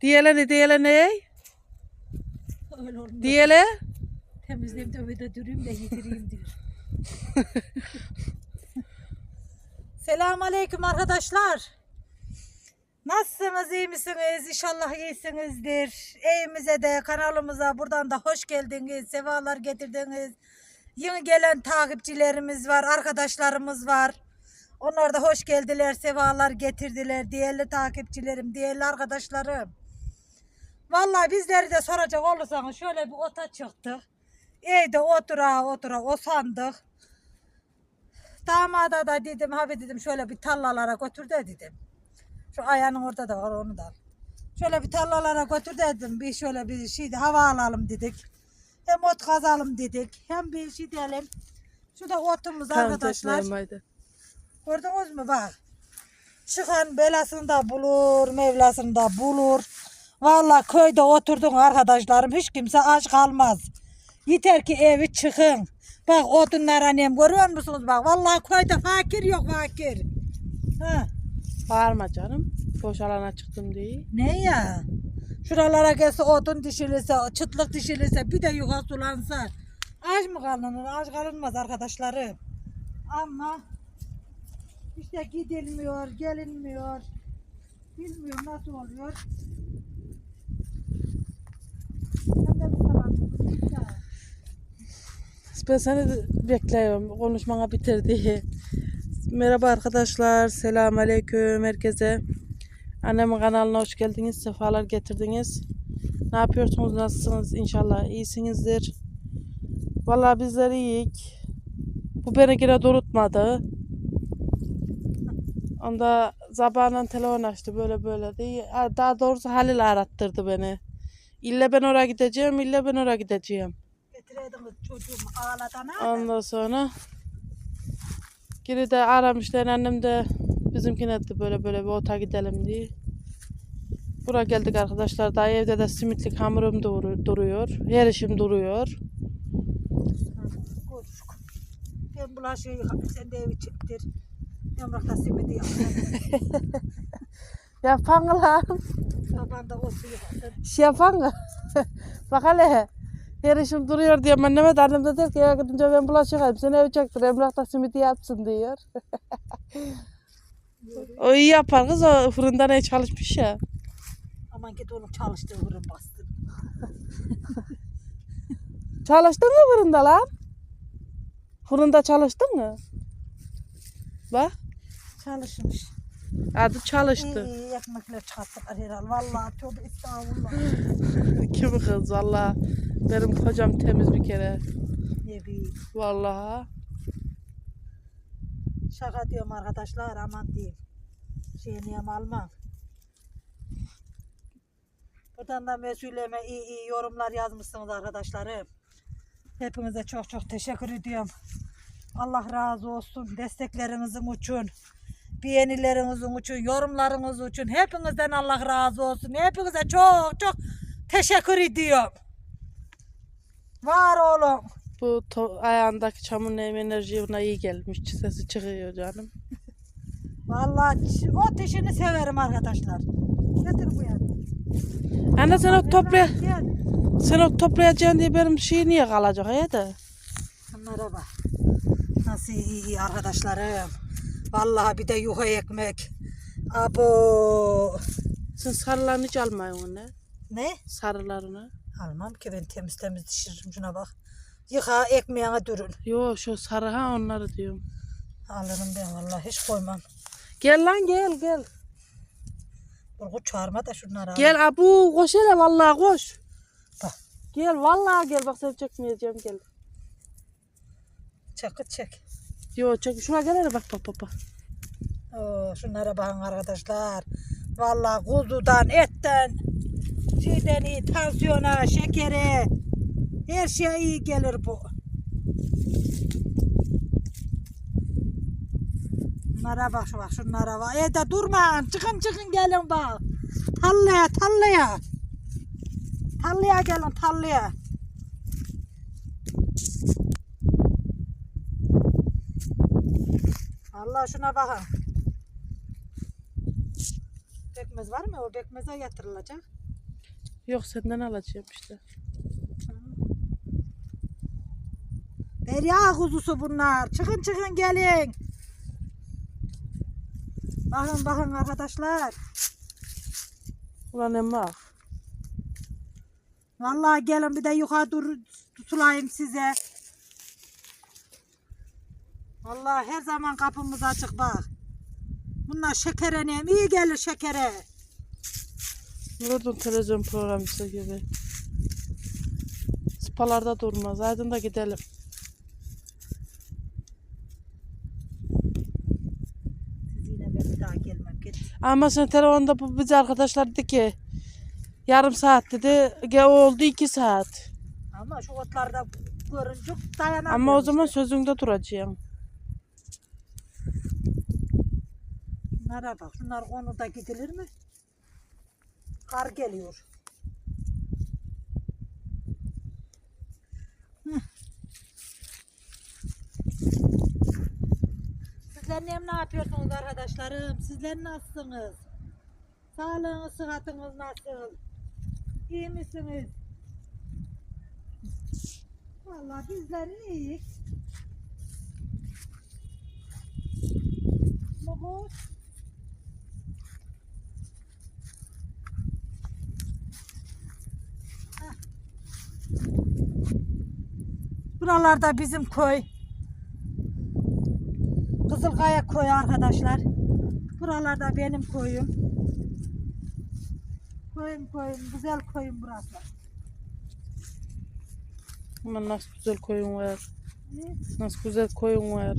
Diyele ne diyele ne? Öyle olmuyor. Diyele? Temizleyeyim de öyle durayım da yedireyim diyor. Selamun Aleyküm arkadaşlar. Nasılsınız, iyi misiniz? İnşallah iyisinizdir. Evimize de kanalımıza buradan da hoş geldiniz. Sefalar getirdiniz. Yeni gelen takipçilerimiz var, arkadaşlarımız var. Onlar da hoş geldiler, sefalar getirdiler. Değerli takipçilerim, değerli arkadaşlarım. Vallahi bizleri de soracak olursanız şöyle bir ota çıktık. Evde otura otura osandık. Damada da dedim abi dedim şöyle bir tarlalara götür de dedim. Şu ayağının orada da var onu da. Şöyle bir tarlalara götür dedim. Bir şöyle bir şey hava alalım dedik. Hem ot kazalım dedik. Hem bir şey diyelim. Şu da otumuz arkadaşlar. Gördünüz mü bak. Çıkan belasını da bulur, mevlasını da bulur. Vallahi köyde oturdun arkadaşlarım hiç kimse aç kalmaz. Yeter ki evi çıkın. Bak odunlar annem görüyor musunuz bak. Vallahi köyde fakir yok fakir. Ha. Bağırma canım. Boş alana çıktım diye. Ne ya? Şuralara gelse odun dişilirse, çıtlık dişilirse bir de yuka sulansa. Aç mı kalınır? Aç kalınmaz arkadaşlarım. Ama işte gidilmiyor, gelinmiyor. Bilmiyorum nasıl oluyor. Hem de bu kadar. Ya. Ben seni bekliyorum. Konuşmana bitirdi. Merhaba arkadaşlar. Selam aleyküm herkese. Annemin kanalına hoş geldiniz. Sefalar getirdiniz. Ne yapıyorsunuz? Nasılsınız? İnşallah iyisinizdir. Vallahi bizler iyiyik. Bu beni yine durutmadı. Onda zabağından telefon açtı böyle böyle diye. Daha doğrusu Halil arattırdı beni. İlle ben oraya gideceğim, ille ben oraya gideceğim. Getireydiniz çocuğumu ağladan. Ondan sonra geri de aramışlar annem de bizimkine de böyle böyle bir ota gidelim diye. Buraya geldik arkadaşlar. Daha evde de simitlik hamurum dur- duruyor. Her işim duruyor. Ben bulaşığı yıkayayım, sen de evi çektir. Yamrakta simidi yap. Yapan lan. Baban da o suyu yıkasın. Şey yapan Bak hele. Her işim duruyor diye anneme de annem de der ki eve gidince ben bulaşık yıkayayım. Sen evi çektir. Emlakta simidi yapsın diyor. o iyi yapar kız. O fırında ne çalışmış ya. Aman git onun çalıştığı fırın bastın. Çalıştın mı fırında lan? Fırında çalıştın mı? Bak. Çalışmış. Adı çalıştı. İyi iyi ekmekler çıkarttılar herhal. Vallahi tövbe estağfurullah. Kim kız valla. Benim kocam temiz bir kere. Ne bileyim. Vallahi. Şaka diyorum arkadaşlar aman diyeyim. Şeyini yem almam. Buradan da mesuleme iyi iyi yorumlar yazmışsınız arkadaşlarım. Hepinize çok çok teşekkür ediyorum. Allah razı olsun. Desteklerinizin için, beğenilerinizin için, yorumlarınız için hepinizden Allah razı olsun. Hepinize çok çok teşekkür ediyorum. Var olun. Bu ayağındaki çamur nem enerji ona iyi gelmiş. Sesi çıkıyor canım. Vallahi o tişini severim arkadaşlar. Getir bu yana. Anne sen o toplaya sen o toplayacaksın diye benim şey niye kalacak ya da? Bunlara bak. Nasıl iyi, iyi arkadaşlarım. Vallahi bir de yuha ekmek. Abo. Sen sarılarını hiç almayın onu. Ne? Sarılarını. Almam ki ben temiz temiz pişiririm şuna bak. Yıka ekmeğine dürün. Yo şu sarı ha onları diyorum. Alırım ben vallahi hiç koymam. Gel lan gel gel. Burgu çağırma da şunları al. Gel abu koş hele vallahi koş. Bak. Gel vallahi gel bak seni çekmeyeceğim gel. Çek kız, çek. Yo çek şuna gel bak bak bak. bak. Oo, şunlara bakın arkadaşlar. Vallahi kuzudan, etten, şeyden iyi, tansiyona, şekere, her şeye iyi gelir bu. Bunlara bak, bak şunlara bak. Evde durma, çıkın çıkın gelin bak. Tarlaya, tarlaya. Tarlaya gelin, tarlaya. Allah şuna bakın. Bekmez var mı? O bekmeze yatırılacak. Yok senden alacağım işte. Derya kuzusu bunlar. Çıkın çıkın gelin. Bakın bakın arkadaşlar. Ulan emma. Vallahi gelin bir de yukarı dur tutulayım size. Vallahi her zaman kapımız açık bak. Bunlar şekere ne? İyi gelir şekere. Murat'ın televizyon programcısı gibi. Spalarda durmaz. Aydın da gidelim. Ama sen telefonda bu bize arkadaşlar dedi ki yarım saat dedi. Ge oldu iki saat. Ama şu otlarda görünce dayanamıyorum. Ama o zaman işte. sözünde duracağım. Şunlara bak. Şunlar konuda gidilir mi? Kar geliyor. Hıh. Sizler ne, yapıyorsunuz arkadaşlarım? Sizler nasılsınız? Sağlığınız, sıhhatiniz nasıl? İyi misiniz? Vallahi bizler iyiyiz. Baba. Buralarda bizim köy. Kızılkaya koyu arkadaşlar. Buralarda benim koyum. Koyum koyum. Güzel koyum burası. Aman nasıl güzel koyun var. İyi. Nasıl güzel koyun var.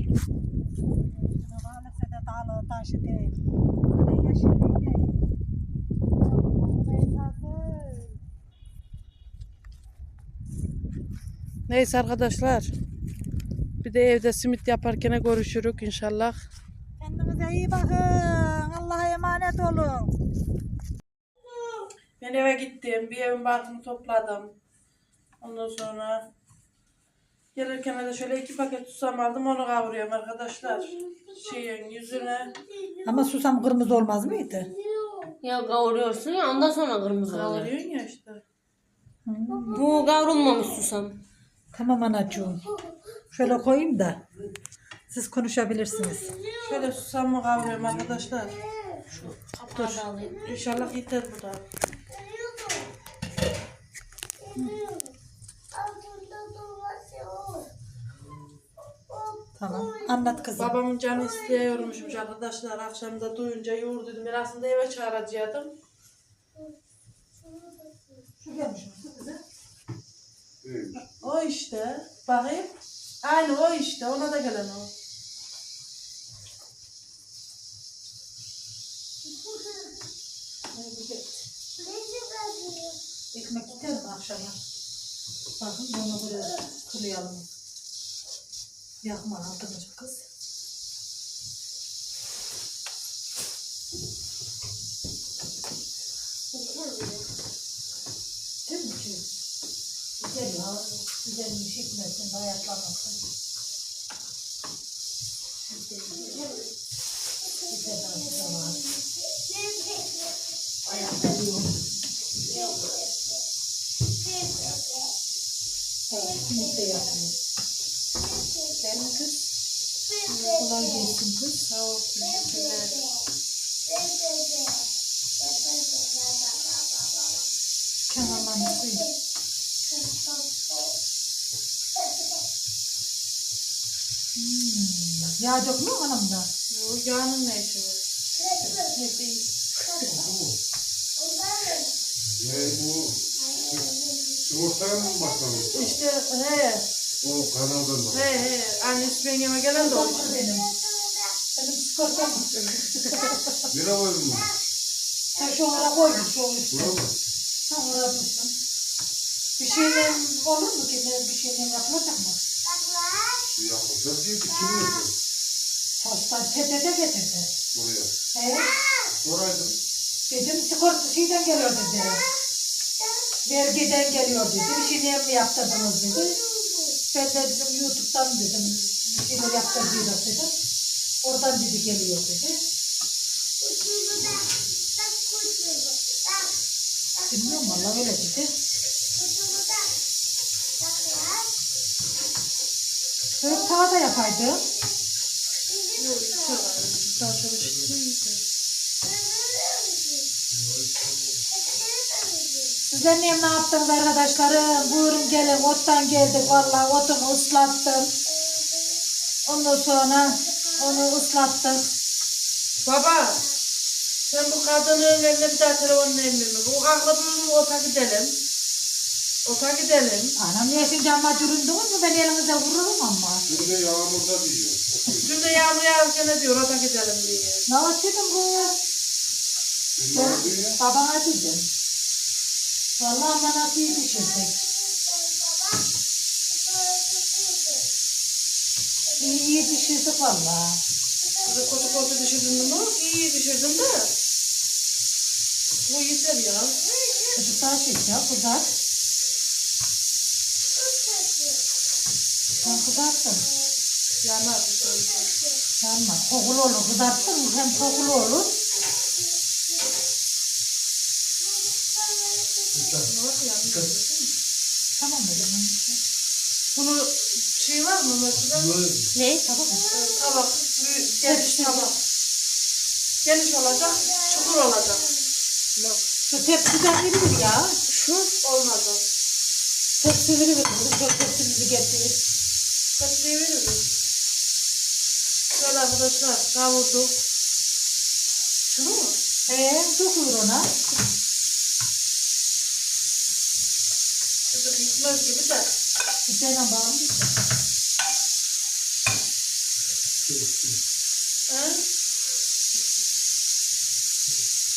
Maalesef de dağlı taşı değil. Böyle yeşilliği değil. Meytası. Neyse arkadaşlar. Bir de evde simit yaparken görüşürük inşallah. Kendinize iyi bakın. Allah'a emanet olun. Ben eve gittim. Bir evin barkını topladım. Ondan sonra gelirken de şöyle iki paket susam aldım. Onu kavuruyorum arkadaşlar. Şeyin yüzüne Ama susam kırmızı olmaz mıydı? Ya kavuruyorsun ya ondan sonra kırmızı oluyor. kavuruyorsun ya işte. Bu kavrulmamış susam. Tamam anacığım. Şöyle koyayım da siz konuşabilirsiniz. Şöyle susamı kavuruyorum arkadaşlar. Kapağı da alayım. İnşallah yeter bu da. Tamam. Anlat kızım. Babamın canı istiyormuşmuş arkadaşlar. Akşam da duyunca yoğur dedim. Ben aslında eve çağıracaktım. Şu gelmiş mi O işte. Bakayım. Aynı o işte. Ona da gelen o. Ekmek gider mi akşama? Bakın bunu buraya kırıyalım. Yakma altını kız. Değil mi ki? Güzel ya. Güzelmiş ekmesin, bayatlamasın. Güzel, güzel. Güzel acı da var. Ayaklanıyor. Evet, simit de yapıyor. Benim kız. Kolay gelsin kız. Sağ ol. Teşekkürler. Kenarlarını koyayım. Hmm. Yağ dökmüyor mu anamda? O yağının ne işi var? Ne değil. Ne bu? Ortaya mı bakalım? İşte he. O kanaldan bak. He he. Annesi yengeme gelen de o işte. Benim. Benim sigortam. Lira var mı? Sen şu ara koymuş olmuş. Bura mı? Ha oraya dursun. Bir şeyle olur mu ki? Bir şeyle yapılacak mı? Ya o değil ki kim yapıyor? Tostan PTT getirdi. Buraya. He? Soraydım. Dedim sigorta şeyden geliyor dedi. Vergiden geliyor dedi. Bir şeyler mi yaptırdınız dedi. Ben de dedim YouTube'dan dedim. Bir şeyler yaptırdıydık dedim. Oradan dedi geliyor dedi. Bilmiyorum valla öyle dedi. Böyle tava da yapaydım. Şöyle çıksın. Sizler ne yaptınız arkadaşlarım? Buyurun gelin ottan geldik vallahi otumu ıslattım. Ondan sonra onu ıslattık. Baba sen bu kadının eline bir daha telefonunu emmirme. Bu aklımın ota gidelim. Ota gidelim. Anam yaşınca ama cüründünüz mü ben elinize vururum ama. Şimdi yağmurda diyor. Dün de yağmur yağarken ne diyor ota gidelim diye. Ne yapıyordun bu? Babana dedim. Vallahi ama nasıl iyi düşürdük. İyi iyi düşürdük vallahi. Burada koca koca düşürdün mü? İyi düşürdüm de. Bu yeter ya. Çocuklar şey ya kızart. Sen kızarttın. Yanar bir şey. Yanma. Kokulu olur. Kızarttın hem kokulu olur. Tamam o zaman. Bunu şey var mı mesela? Ne? Mı? Tabak, büyük, geniş tabak. Geniş olacak, çukur olacak. Şu tepsiden verilir ya. Şu olmaz o. Tepsi verilir. Çok tepsimizi getirir. Verir mi? Şöyle arkadaşlar kavurduk. Şunu mu? Ee, dokuyur ona. Çocuk gitmez gibi de. Üzerine bağlı. He?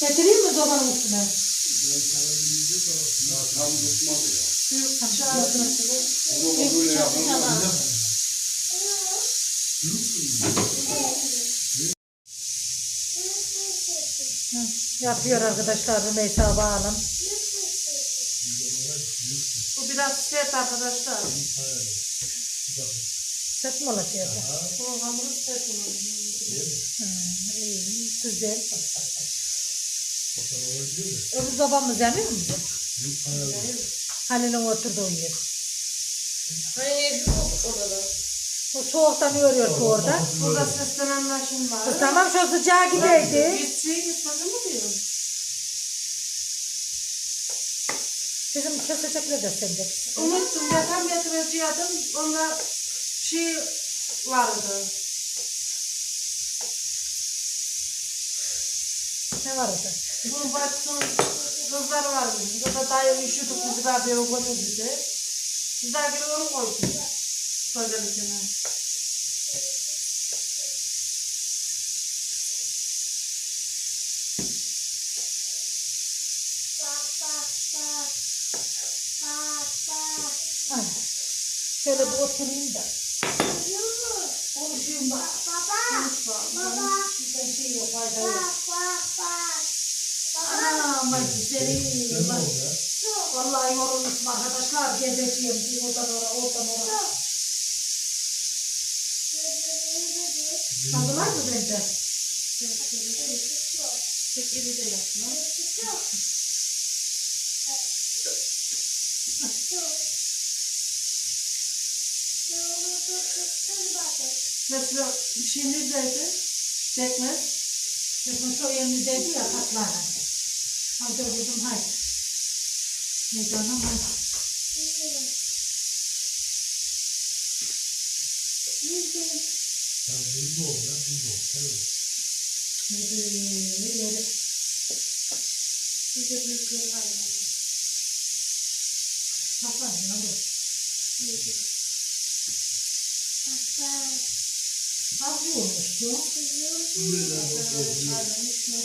Getireyim mi zobanın üstüne? Ya tam tutmadı ya. Büyük Tamam. çağırdı. Bunu böyle yapalım. Yapıyor arkadaşlar Rümeysa Bağlam. Bu biraz sert arkadaşlar. Sert mi olacak? Bunun hamuru sert olur. İyi, güzel. Öbür babamız yemiyor mu? Halil'in oturduğu yer. Hayır, yok orada. Bu soğuktan yoruyor ki orada. Burada seslenenler var. Kız tamam şu sıcağı gideydi. Gitsin gitmedi mi diyor? Bizim kesecekler de sende. Unuttum ya tam getireceğim. Onda şey vardı. Ne var orada? Bunun bacısının kızları vardı. Burada dayı üşüdük bizi daha bir götür bizi. Biz daha bir onu koyduk. İçine. Ay. Şöyle bir oturayım da. Konuşayım bak. Bizden şey yok, fayda yok. Anam ay güzelim. Vallahi yorulmuşum arkadaşlar. Gezeceğim. Bir oradan oraya, oradan oraya. Kaldılar mı bende? Tek iri de yapma. Mesela bir şey neredeydi? Çekmez. Bakın şu elimizdeydi ya patlar. Hadi kuzum haydi. Ne canım haydi. Ne böyle. Bir de büyükleri var. Patlar yavrum. Az olmuştu.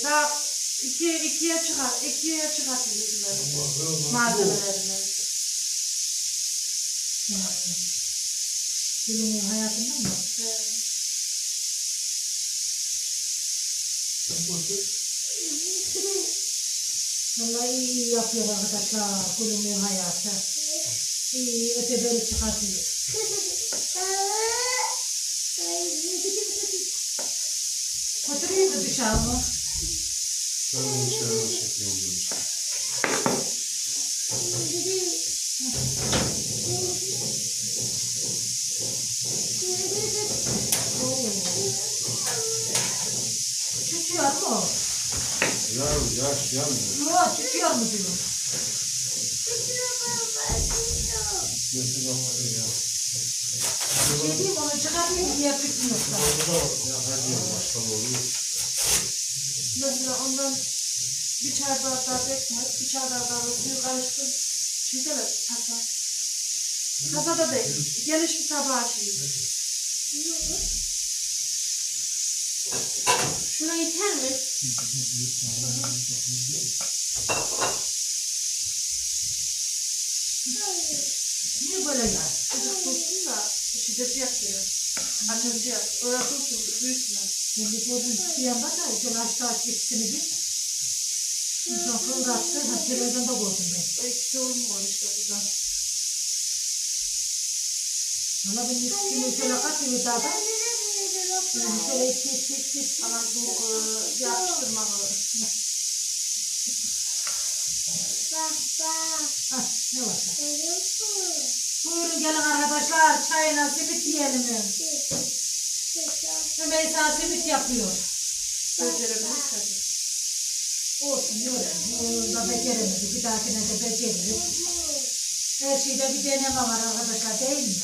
Daha iki, ikiye çıkar, ikiye çıkartıyorlar malzemelerini. Gülünün hayatından mı? Vallahi iyi yapıyor arkadaşlar gülünün hayatı. İyi öteberi çıkartıyor. Götüreyim mi dışarı mı? Şöyle bir şey Yaş yanmıyor. Yok çıkıyor mu diyor. Götü kapatıyor ya. Diyeyim onu çıkartayım diye tutmuyor. Ya hadi ya başkan oluyor. Mesela ondan bir çay bardağı ekmek, bir çay bardağı da suyu karıştır. De tasa. Tasada değil. Geniş bir tabağa şey. Şuna yeter mi? Niye böyle ya? Çocuk dursun da şiddeti yapıyor. Ateşi yap. Öyle dursun, büyütme. Şimdi gördüm diyen bak da şöyle aşağı aç ikisini bir. Sonra fırlattı. Ha televizyonda gördüm ben. O ikisi olmuyor işte burada. Valla ben ikisini şöyle katıyor daha da. Şöyle iki iki iki. Ama bu yapıştırmalı. Ha ne var? Buyurun gelin arkadaşlar çayına simit yiyelim. Rümeysa simit yapıyor. Becerebilir tabii. Olsun diyorum. Da beceremedi. Bir dahakine de beceririz. Her şeyde bir deneme var arkadaşlar değil mi?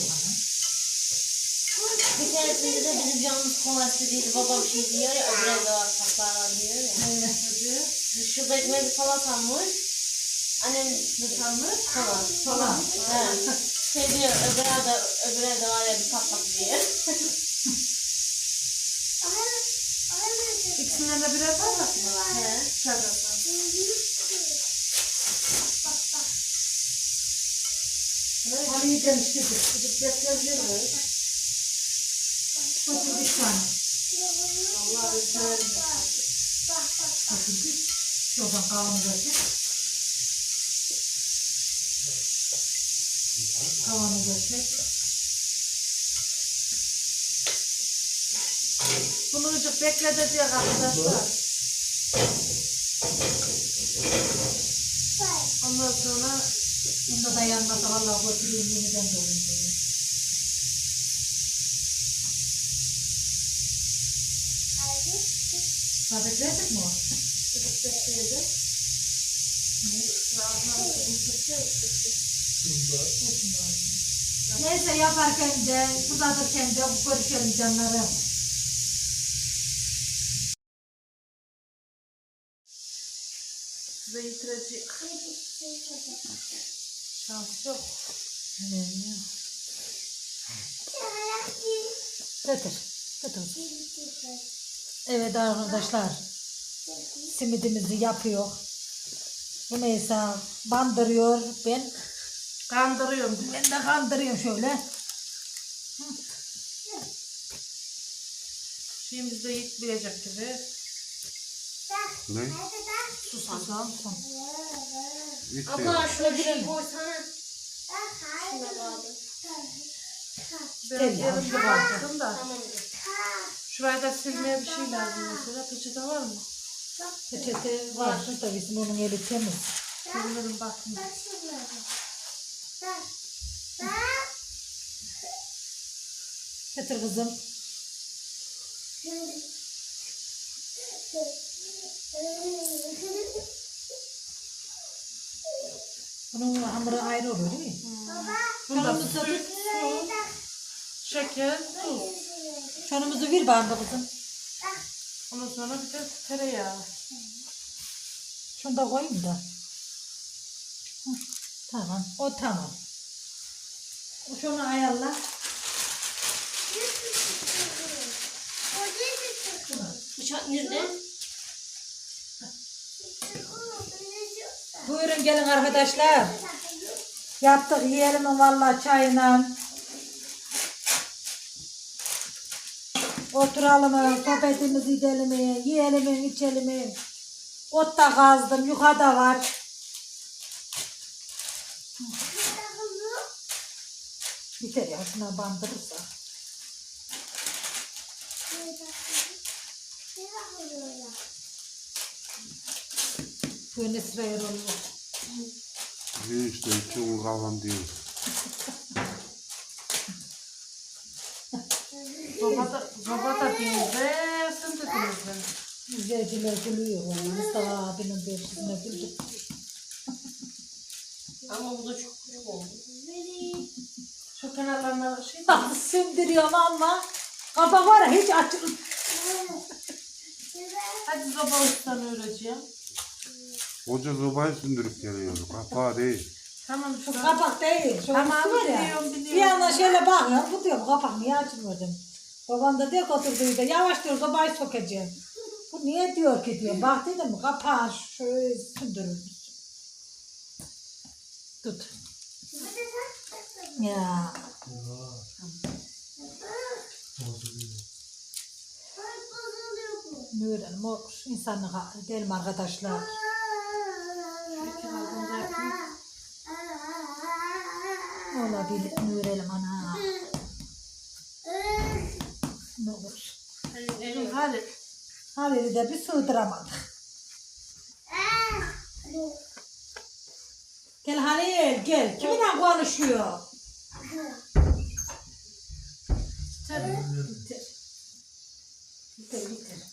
öğretmeni de bizim canımız kovası değil. Babam şey diyor ya, o biraz da var, kaplar var diyor ya. Evet. Şurada ekmeği falan sanmış. Annem sanmış. Falan. Falan. Evet. Şey diyor, öbürü de, öbürü de var ya bir kapak diye. İkisinden de birer var mı? He. Şarjı. Hani yedim işte. Çocuk bekleyebilir miyim? 33 tane. Allah özel. Bakın şuradan kavanoz açın. Kavanoz açın. Bunu ucuk bekleteceğiz arkadaşlar. Ondan sonra bunda dayanmasa vallahi götürüyorum yeniden doldurayım. Verdik mi o? bekleyecek. Neyse yaparken de, fırlatırken de görüşelim canlarım. Size yitirecek. Şans yok. Getir. Getir. Evet arkadaşlar. Simidimizi yapıyor. Rümeysa bandırıyor. Ben Kandırıyorum. ben de kandırıyorum şöyle. Şeyimiz de yitmeyecek gibi. Ne? Susam. İtti. Abla şuna bir şey koysana. Şuna bağlı. Ben Gel ya. elimde baktım da. Tamamdır. Şuraya da silmeye bir şey lazım mesela. Peçete var mı? Peçete var. Da bizim onun eli temiz. Bilmiyorum bakma. Getir kızım. Bunun hamuru ayrı oluyor değil mi? Bunda Şunumuzu su, tut. şeker, tuz. Şunumuzu ver bana kızım. Ondan sonra bir de tereyağı. Şunu da koyayım da. Hı, Tamam. O tamam. Şunu ayarla. Bıçak nerede? Buyurun gelin arkadaşlar. Yaptık yiyelim vallahi çayla. Oturalım sohbetimizi edelim yiyelim içelim. Ot da kazdım. Yukarıda var. Biter ya şuna bandırırsa. Böyle sıraya oluyor. İyi işte iki un kalan diyor. Da, baba da dinlersin dedinizden. İzleyiciler gülüyor. valla. Mustafa abinin dersine güldük. Ama bu da çok küçük oldu. Şu kenarlarına şey Bak sündürüyorum ama kafa var ya hiç açıl. Hadi baba ustan öğreteceğim. Koca zobayı sündürüp geliyor. Kapağı değil. Tamam şu Kapak değil. Şu Tamam, var ya. biliyorum, biliyorum. Bir yandan şöyle bakıyorum. Bu diyorum kapak niye açılmadım. Babam da diyor ki oturduydu. Yavaş diyor sobayı sokacağım. Bu niye diyor ki diyor. Bak dedim kapağı şöyle sündürülmüş. Tut. Ya. Nurhan o insanlık hali değil mi arkadaşlar? Olabilir Nurhan'ım ana. Ne olur. Elin hadi. Halil'i de bir sığdıramadık. Gel Halil gel. Kiminle konuşuyor? Tabii. Bitir. Bitir bitir.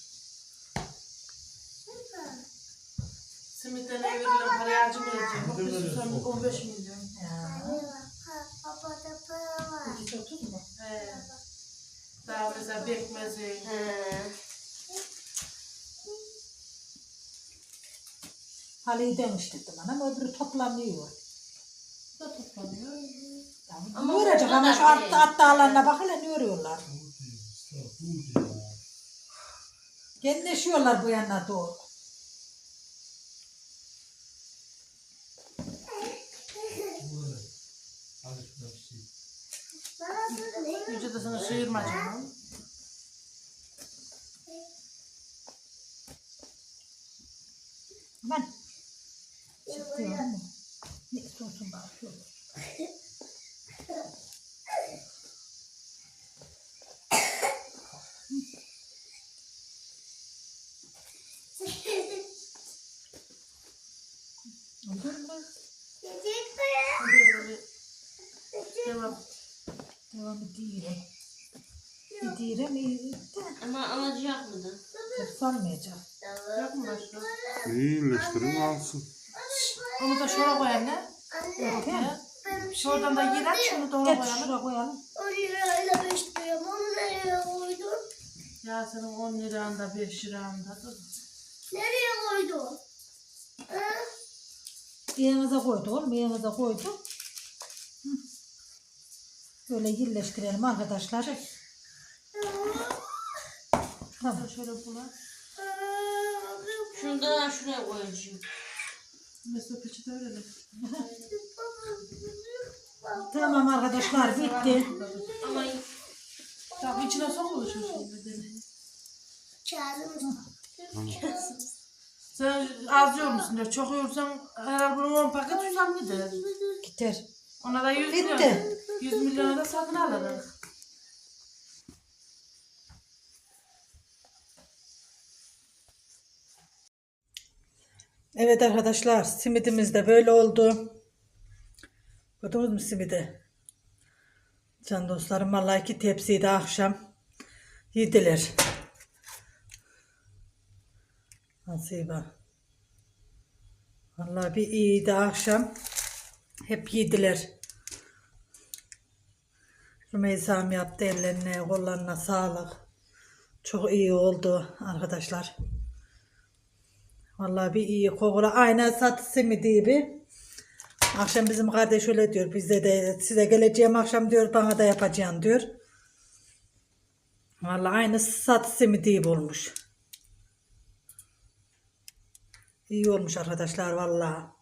Simitten ne verilen parayı acımayacağım. Bir susam 15 milyon. Ya. İki otuz mu? He. Daha mesela bekmezi. He. Halil'i demiştirdim ama öbürü toplamıyor. Da toplanıyor. Ama Ama ne ama şu at, değil. at dağlarına bak hele ne örüyorlar. Genleşiyorlar bu yana doğru. Vücudusunu sıyırma canım. Ben mu? Ne istiyorsun bana şöyle. Olur mu? Böyle bir Devam. Devam ediyorum. Gidiyorum iyi de Ama alacak mıydı? Salmayacağım. Yok mu başka? İyileştirin alsın. Onu da şuraya koyalım ne? Ortaya. Şuradan da aç şunu da oraya koyalım. şuraya koyalım. lirayla beş liraya onu nereye koydun? Ya senin 10 liranda 5 liranda dur. Nereye koydun? Ha? Yerimize koyduk oğlum yerimize koyduk. Böyle yerleştirelim arkadaşlar. Tamam. Şöyle bula. Şunu da şuraya koyacağım. Mesela peçete öyle de. Tamam arkadaşlar bitti. Ama Tamam içine sokulur şu şimdi deneyin. Kağıdımız. Sen az yiyor musun diyor. Çok yiyorsan herhalde bunu 10 paket tutsam gider. Gider. Ona da 100 Bitti. milyon. 100 milyona da satın alırız. Evet arkadaşlar simidimiz de böyle oldu. Gördünüz mü simidi? Can dostlarım vallahi iki tepsiyi de akşam yediler. Nasibe. Vallahi bir iyiydi akşam. Hep yediler. Rümeysa'm yaptı ellerine kollarına sağlık. Çok iyi oldu arkadaşlar. Vallahi bir iyi kokulu. Aynen satı simidi gibi. Akşam bizim kardeş öyle diyor. Bizde de size geleceğim akşam diyor bana da yapacaksın diyor. Vallahi aynı satı simidi gibi olmuş. İyi olmuş arkadaşlar vallahi.